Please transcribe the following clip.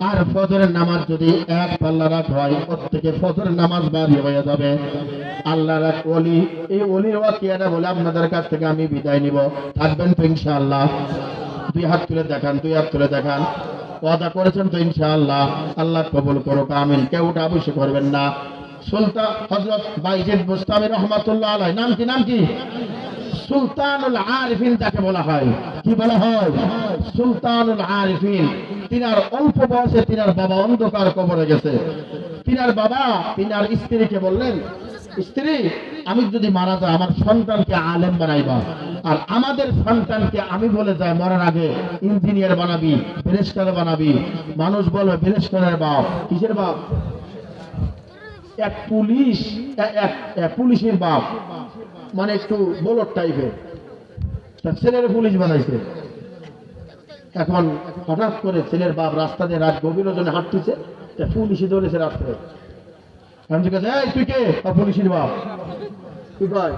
আর ফজরের নামাজ যদি এক পাল্লা হয়, প্রত্যেকে ফজরের নামাজ বাড়ি হয়ে যাবে। এই ওয়াকিয়াটা বলে আপনাদের কাছ থেকে আমি বিদায় নিব। থাকবেন তো ইনশাআল্লাহ। দুই হাত তুলে দেখান, দুই হাত তুলে দেখান। ওয়াদা করেছেন তো ইনশাআল্লাহ। আল্লাহ কবুল করুক, আমিন। কেউ ওটা অবশ্যই করবেন না। সুলতান হজরত বাইজিদ মুস্তামি রহমাতুল্লাহ আলাই নাম কি নাম কি? সুলতানুল আরিফিন যাকে বলা হয়। কি বলা হয়? সুলতানুল আরিফিন। তিনার অল্প বয়সে তিনার বাবা অন্ধকার কবরে গেছে। তিনার বাবা, তিনার স্ত্রীকে বললেন, স্ত্রী, আমি যদি মারা যাই, আমার সন্তানকে আলেম বানাইবা। আর আমাদের সন্তানকে আমি বলে যাই, মরার আগে ইঞ্জিনিয়ার বানাবি, ব্যারিস্টার বানাবি। মানুষ বলবে, ব্যারিস্টারের বাপ। কিসের বাপ? এক পুলিশ এক পুলিশের বাপ মানে একটু বোলট টাইপের তার ছেলের পুলিশ বানাইছে। এখন হঠাৎ করে ছেলের বাপ রাস্তা দিয়ে রাত গভীর জন্য হাঁটতেছে পুলিশে ধরেছে রাত্রে। আমি জিজ্ঞাসা, এই, তুই কে? পুলিশের বাপ। কয়?